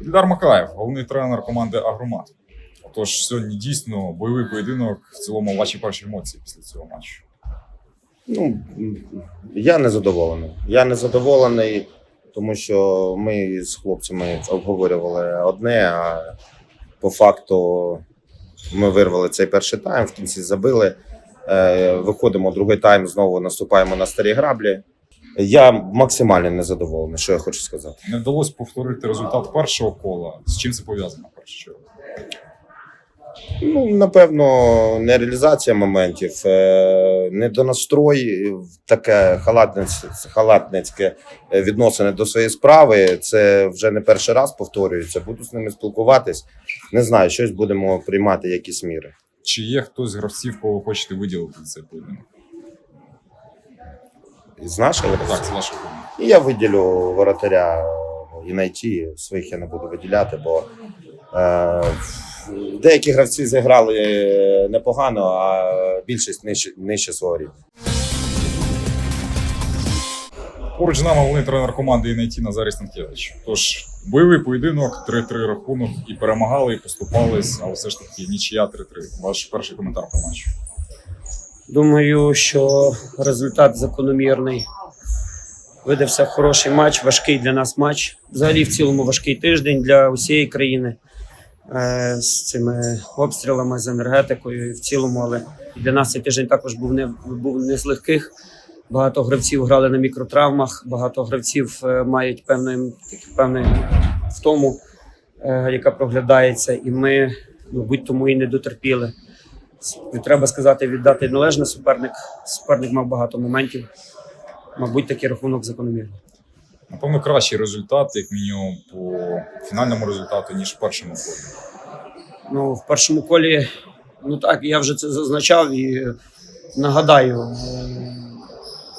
Ільдар Макаєв, головний тренер команди Агромат. Отож, сьогодні дійсно бойовий поєдинок. В цілому ваші перші емоції після цього матчу. Ну, я не задоволений. Я не задоволений, тому що ми з хлопцями обговорювали одне, а по факту ми вирвали цей перший тайм, в кінці забили. Е, Виходимо другий тайм, знову наступаємо на старі граблі. Я максимально незадоволений, що я хочу сказати. Не вдалося повторити результат першого кола. З чим це пов'язано в першу? Ну, напевно, не реалізація моментів, е, недонастрой, таке халатниць, халатницьке відносини до своєї справи. Це вже не перший раз повторюється. Буду з ними спілкуватись. Не знаю, щось будемо приймати, якісь міри. Чи є хтось з гравців, кого ви хочете виділити цей поєдинок? З нашого Так, з поєдинку. І я виділю воротаря і найти своїх я не буду виділяти, бо е, деякі гравці зіграли непогано, а більшість нижче, нижче свого рівня. Поруч з нами головний тренер команди ІНАЙТ Назарій Станкевич. Тож бойовий поєдинок, 3-3 рахунок, і перемагали, і поступались, але все ж таки нічия 3-3. Ваш перший коментар по матчу. Думаю, що результат закономірний. Видався хороший матч, важкий для нас матч. Взагалі, в цілому важкий тиждень для усієї країни е, з цими обстрілами, з енергетикою і в цілому, але для нас цей тиждень також був не, був не з легких. Багато гравців грали на мікротравмах, багато гравців е, мають певну, певну втому, е, яка проглядається, і ми, мабуть, тому і не дотерпіли. Треба сказати, віддати належне суперник. Суперник мав багато моментів. Мабуть, такий рахунок закономірний. Напевно, кращий результат, як мінімум, по фінальному результату, ніж в першому колі. Ну, в першому колі, ну так, я вже це зазначав і нагадаю,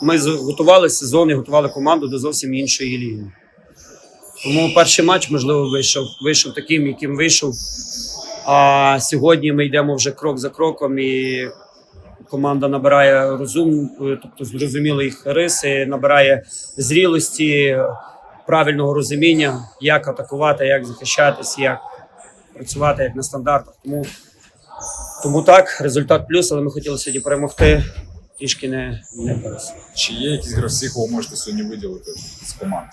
ми готували сезон і готували команду до зовсім іншої ліги. Тому перший матч, можливо, вийшов, вийшов таким, яким вийшов. А сьогодні ми йдемо вже крок за кроком, і команда набирає розум, е, тобто зрозуміли їх риси, набирає зрілості, правильного розуміння, як атакувати, як захищатись, як працювати як на стандартах. Тому, тому так, результат плюс, але ми хотіли сьогодні перемогти. Трішки не, не вдалося. Чи є якісь гравці, кого можете сьогодні виділити з команди?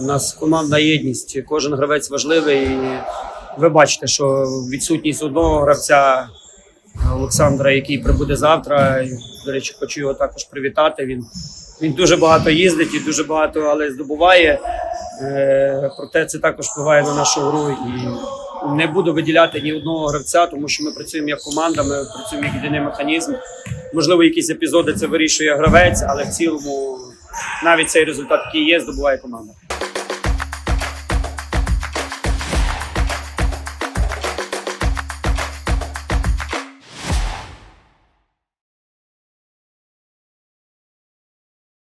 У нас командна єдність. Кожен гравець важливий. І ви бачите, що відсутність одного гравця Олександра, який прибуде завтра. До речі, хочу його також привітати. Він, він дуже багато їздить і дуже багато, але здобуває. Е, проте це також впливає на нашу гру. І не буду виділяти ні одного гравця, тому що ми працюємо як команда, ми працюємо як єдиний механізм. Можливо, якісь епізоди це вирішує гравець, але в цілому навіть цей результат, який є, здобуває команда.